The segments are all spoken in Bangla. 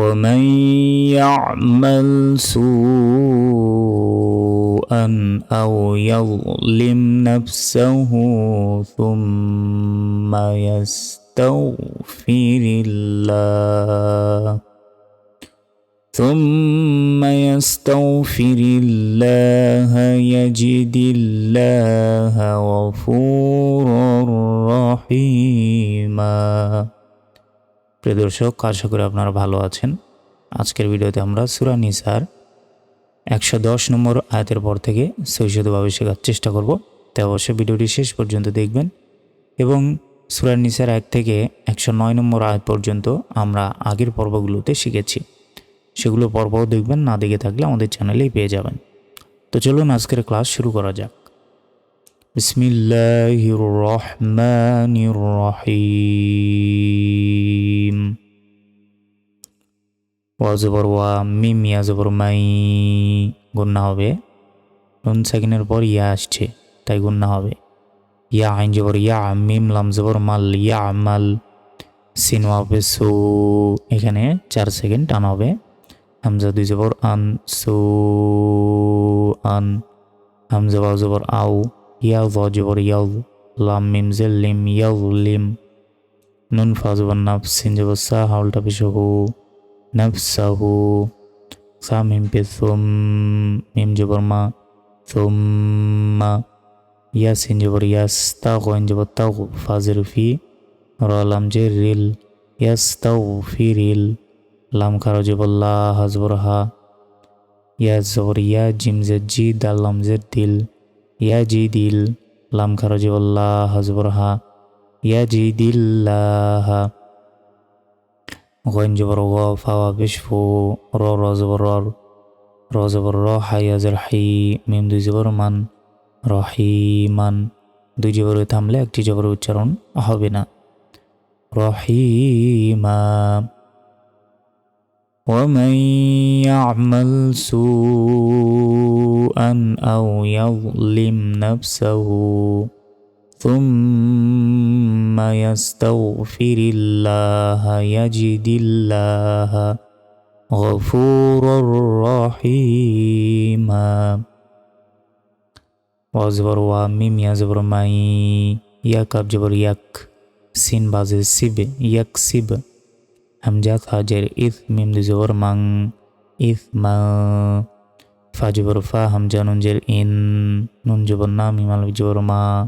ومن يعمل سوءا أو يظلم نفسه ثم يستغفر الله ثم يستغفر الله يجد الله غفورا رحيما. প্রিয় দর্শক, আশা করি আপনারা ভালো আছেন। আজকের ভিডিওতে আমরা সুরা নিসার একশো দশ নম্বর আয়াতের পর থেকে সৈশদভাবে শেখার চেষ্টা করব। তাই অবশ্যই ভিডিওটি শেষ পর্যন্ত দেখবেন এবং সুরা নিসার এক থেকে একশো নয় নম্বর আয়াত পর্যন্ত আমরা আগের পর্বগুলোতে শিখেছি। সেগুলো পর্বও দেখবেন, না দেখে থাকলে আমাদের চ্যানেলেই পেয়ে যাবেন। তো চলুন আজকের ক্লাস শুরু করা যাক। বিসমিল্লাহির রহমানির রহিম। ওয়াজবর ওয়া মিম ইয়া জবর মাই, গুন্না হবে। নুন সেকেন্ডের পর ইয়া আসছে, তাই গুন্না হবে। ইয়া আইন জবর, ইয়া মিম লাম জবর মাল, ইয়া মাল, সিন হবে সু। এখানে চার সেকেন্ড টান হবে। হামজা দুই জবর, আন, সু, আন। হামজা বা জবর আউ ইয়া জ জবর ইয়াউ লাম, মিম, জেল, লিম ইয়াউ লিম। নুন ফা জবর নাফ সিন জবর সা হাউলটা পেশ হু নাফসাহু সা মিম পে সুম মিম জবর মা সুম্মা ইয়া সিন জবর ইয়াস তা গইন জবর তাউ ফাজির ফি র লাম জে রিল ইয়াস তাউ ফি রিল লাম খারো জবর লা হাজবর হা ইয়া জবর ইয়া জিম জে জি দাল লাম জে দিল ইয়া জি দিল লাম খারো জবর লা হাজবর হা ইয়া জি দিল্লাহা غين جبر غا فوا بشفو را را زبر را را زبر را حي زر حي মিম দুই জবর মান রহিমান দুই জবরে থামলে একটি জবর উচ্চারণ হবে না রহিমা ومن يعمل سوءا أو يظلم نفسه ثم يستغفر الله يجد الله غفورا رحيما وزبر وميم يزبر ماي يك جبر يك سين باز سيب يكسب همجات هاجر إث ميم زبر من إث ما فاجبر فا همجا ننجر إن ننجبر نام ميم جبر ما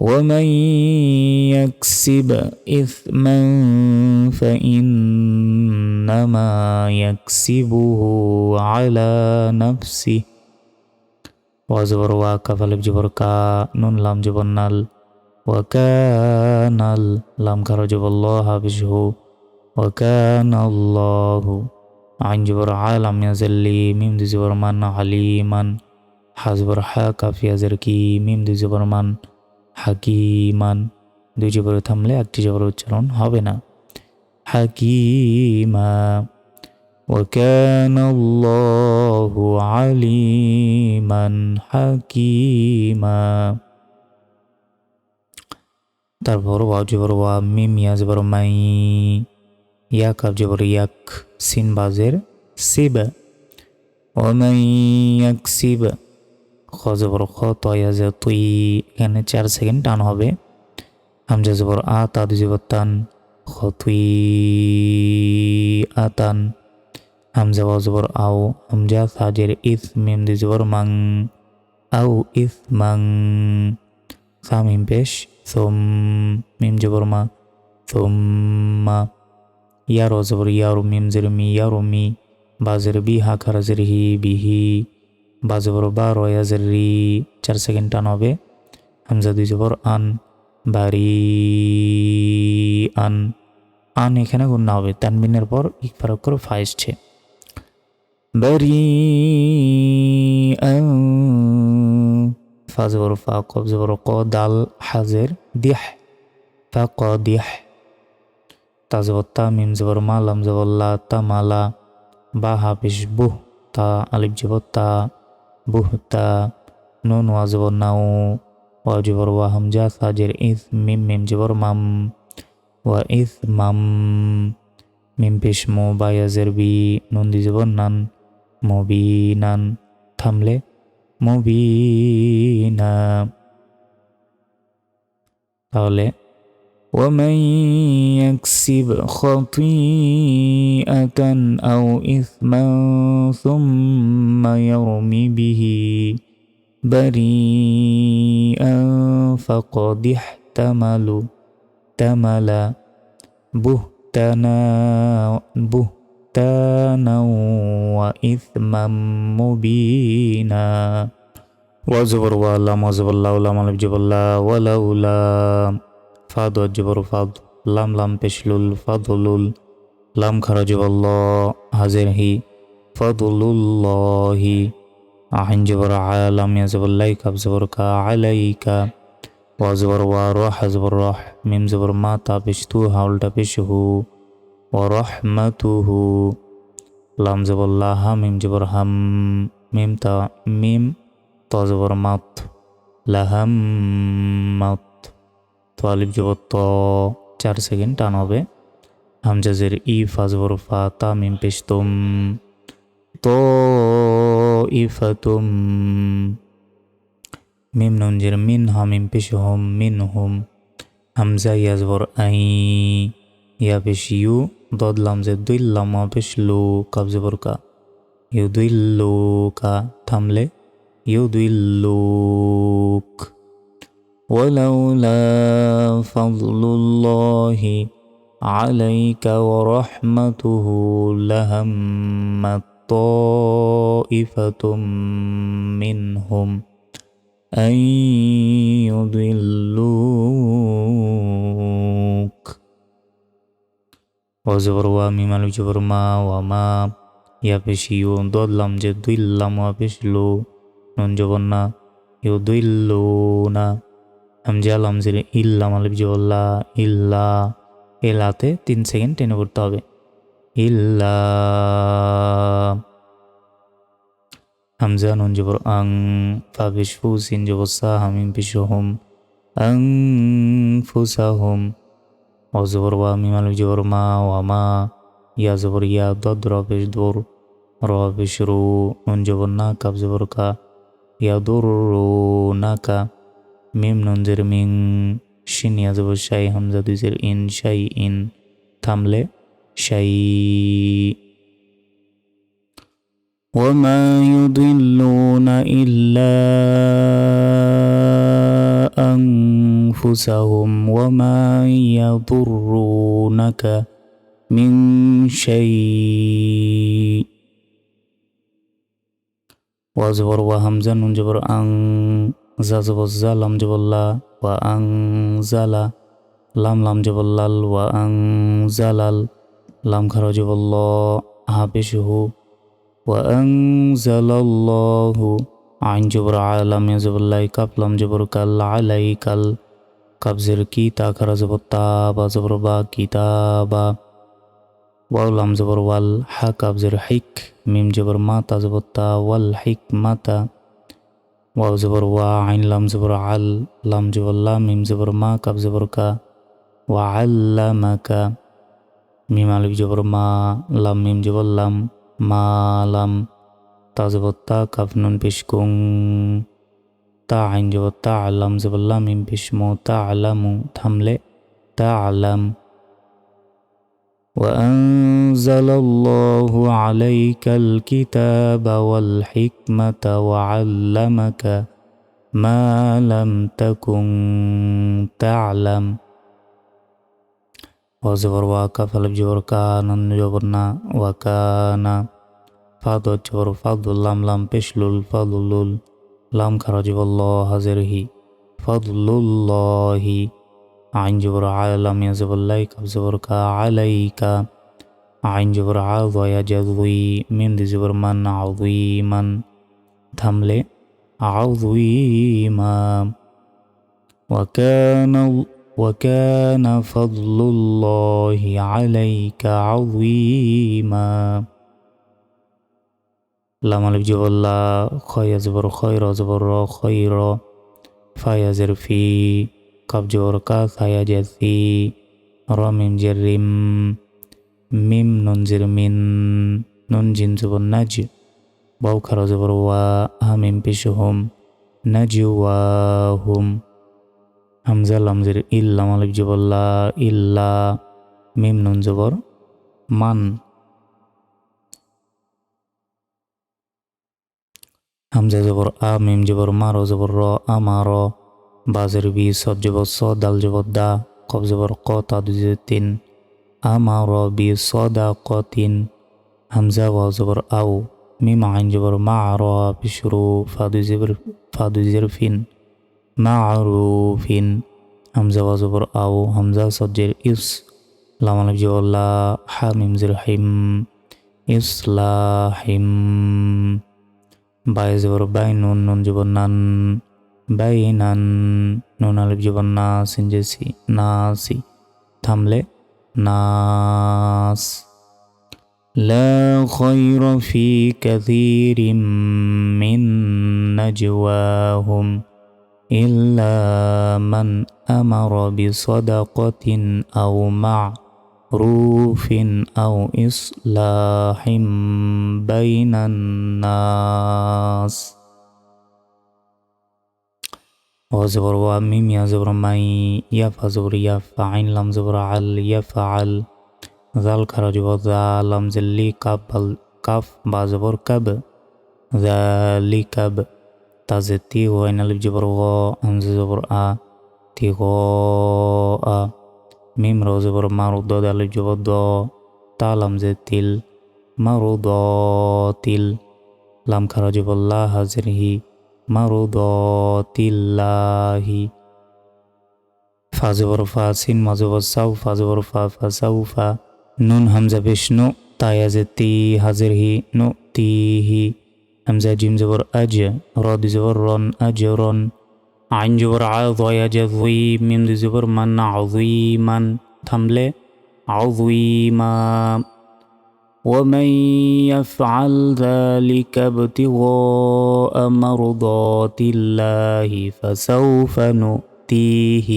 ومن يكسب إثما فإنما يكسبه على نفسه. وزبر واكف لب جبر كا نون لام جبر نال. وكان لام كر جبر الله بشه وكان الله عن جبر عالم يزلي ميم دي جبر من عليما. حزبر حاكا في يزركي ميم دي جبر من. হাকিমান দুই জবরে থামলে একটি জবর উচ্চারণ হবে না হাকিমা وكان الله عليما حكيما তারপর ওয়াও জবর ওয়া মিম ইয়া জবর মাই ইয়া কাব জবর ইয়াক সিন বাজের সিব ওমাই ইয়াক সিব খ জবর খ তয়া যে তুই এখানে চার সেকেন্ড টান হবে। হামজা জবর আ, তা দু জবর তান খ তুই আতান হামজা ওয়া জবর আও হামজা সাজের ইস মিম দু জবর মাং। আউ ইস মাং। সা মিম পেশ, সোম মিম জবর মা। সোম্মা ইয়ার জবর ইয়ারু মিম জের মি, ইয়ারু মি। বাজের বি, হা খারা জের হি বিহি বা জবর বা রয়াজের রি চার সেকেন্ড টান হবে হামজা দুই জবর, আন, বারি, আন। আন এখানে গুণনা হবে। তানবিনের পর ইকফার অক্ষর ফা এসছে বারি ফা জবর ফা কব জবর ক, দাল, হাজের, দিহ। ফা, ক, দিহ। তা জবর তা, মিম জবর মা, লাম জবর লা, তা মালা বা হাফিস বুহ, তা, আলিফ জবর তা। বুহ তা নুন ওয়া জবর নাও ওয়া জবর হামজা সাজের ইস মিম মিম জবর মাম, ওয়া ইস মাম, মিম পেশ মো বা ইয়াজের বি নুন জবর নান থামলে মুবিনা। তাহলে ومن يكسب خطيئة أو إثما ثم يرم به بريئا فقد احتمل تمل بهتنا بهتانا وإثما مبينا. وزبر والله وزبر الله ولا ملك جبر الله ولولا ফাদ জবর ফাদ, লাম লাম পেশলুল ফাদুলুল, লাম খারা জবল্ল হাজের হি ফাদুলুল্লাহি। আহিন জবর আলাম ইয়া জবর লাই কাব জবর কা আলাইকা, ওয়া জবর ওয়া রাহ, জবর রাহ, মিম জবর মা তা পেশতু হাউলটা পেশহু, ওয়া রাহমাতুহু। লাম জবর লা, হা মিম জবর হাম, মিম তা মিম, তা জবর মাত লাহাম মাত। তো আলিফ জবর ত চার সেকেন্ড টান হবে। হামজাজের ই ফাজবর ফা তা মিম পেশতুম। তো ইফাতুম। মিম নুনজের মিন হামিম পেশ হোম মিন হোম। হামজা ইয়াজবর আই। ইয়া পেশ ইউ। দদ লামজে দুই লামা পেশ লো কাবজবর কা ইউ দুই লো কা থামলে। ইউ দুই লোক। ولولا فضل الله عليك ورحمته لهمت طائفة منهم أن يضلوك وزبر وميم الجبر ما وما يبشيو ضلم جد اللم وبشلو ننجبنا يضلون হামজা লামজির ইল্লা মালিব জল্লা ইল্লা এলাতে তিন সেকেন্ড টেনে পড়তে হবে। ইল্লা হামজা নুন জবর আং, ফা বিশফু সিন জবর সা হামিম বিশহুম আং ফুসাহুম। অজবর ওয়া মিমালিব জবর মা, ওয়া মা, ইয়া জবর ইয়া, দদ রবেশ দোর রবেশ রু, নুন জবর না কাব জবর কা, ইয়া দোর না কা। মিম নঞ্জের মিং শিন ইয়াজব শাই হামজা দুইজের ইন শাই ইন থামলে শাই وما يضلون إلا أنفسهم وما يضرونك من شيء وزبر وهمزة نجبر أن জাজবজ্জা লাম জবল্লা ওয়া আং জালা লাম লাম জবল্লাল ওয়া আং জালাল লাম খারা জবল্ল হাফিসহু। ওয়া আং জালাল্লাহু আইন জবর আলাম জবল্লাই কাপ লাম জবর কাল আলাই কাল কাবজের কি তা খারা জবর তা বা জবর বা কিতাবা। ওয়াও লাম জবর ওয়াল হা, কাবজের হিক, মিম জবর মা তা জবর তা, ওয়াল হিক মাতা ওয়াও জবর ওয়া আইন লাম জবর আল লাম জবর লাম মিম জবর মা কাব জবর কা ওয়া আল্লামাকা মিম আলিফ জবর মা লাম মিম জবর মা লাম তা জবর তা কাফ নুন পেশ তা আইন জবর তা আলাম মিম পেশ তা আলামু থামলে তা আলাম وأنزل الله عليك الكتاب والحكمة وعلمك ما لم تكن تعلم وزبر واكا فلب جبر كان جبرنا وكان فاضل جبر فضل لام لام بشلول فضل لام خرج الله هزره فضل الله عين جبر على لم يزب الليك بزبرك عليك. عين جبر عض يجضي من دي زبر من عظيما. تملي عظيما. وكان وكان فضل الله عليك عظيما. لما لبجو الله خير زبر خير زبر خير. فيزر فيه জবর কা খায়া জাসি র মিম জের মিম নুন মিন নুন জিন জবর নাজ বাউ খারা জবর ওয়া হা মিম পেশ হোম নাজ ওয়া হুম হামজা লাম ইল্লা মালিক জবল্লা ইল্লা মিম নুন জবর মান হামজা জবর আ মিম জবর মার জবর র আমার বাজের বি সদ জবর স, দাল জবর দা, কব জবর ক, তা দুজে তিন। আমার বি সদা ক, তিন। হামজা ওয়া জবর আও। মিম, আইন জবর মা আর পিশুরু ফাদু জবর ফাদু জেরফিন মা আরুফিন হামজা ওয়া জবর আও। হামজা সজ্জের ইস লাম, আলিফ, জবর লা, হা, মিম, জের হিম। ইসলাহিম বাই জবর বাই, নুন নুন, জবর নান। బైనన్ నువ్వు నాలుగు జీవన్ నాసిం చేసి నాసి థమ్లే ناس. لا خير في كثير من نجواهم إلا من أمر بصدقة أو معروف أو إصلاح بين الناس. وزبر وميم يا زبر مي يفا زبر يفا عين لم زبر عل يفعل ذال كرج وذا لم زلي كاب كاف با زبر كب ذلي كب تازتي وين الف جبر غو همز زبر آ تي غو آ ميم رو زبر ما رو دو دالف جبر دو تا لم زتيل ما رو دو تيل لم كرج والله هزره তিল্লাহি ফাজবর ফা সিন মাজবর, সাউ ফাজবর ফা ফা সাউ ফা নুন, হামজা, বিষ্ণু, তায়াজে, তি, হাজির হি, নু তিহি হামজা, জিম, জবর, আজ, রদ, জবর, রন, আজ, রন। আইন, জবর, আ দয়া জুই মিম জবর, মান আযীমান থামলে আযীমা ومن يفعل ذلك ابتغاء مرضات الله فسوف نؤتيه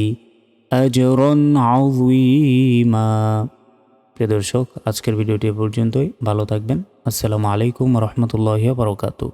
أجرا عظيما প্রিয় দর্শক আজকের ভিডিওটি পর্যন্তই ভালো থাকবেন আসসালামু আলাইকুম রহমতুল্লাহ বারকাতু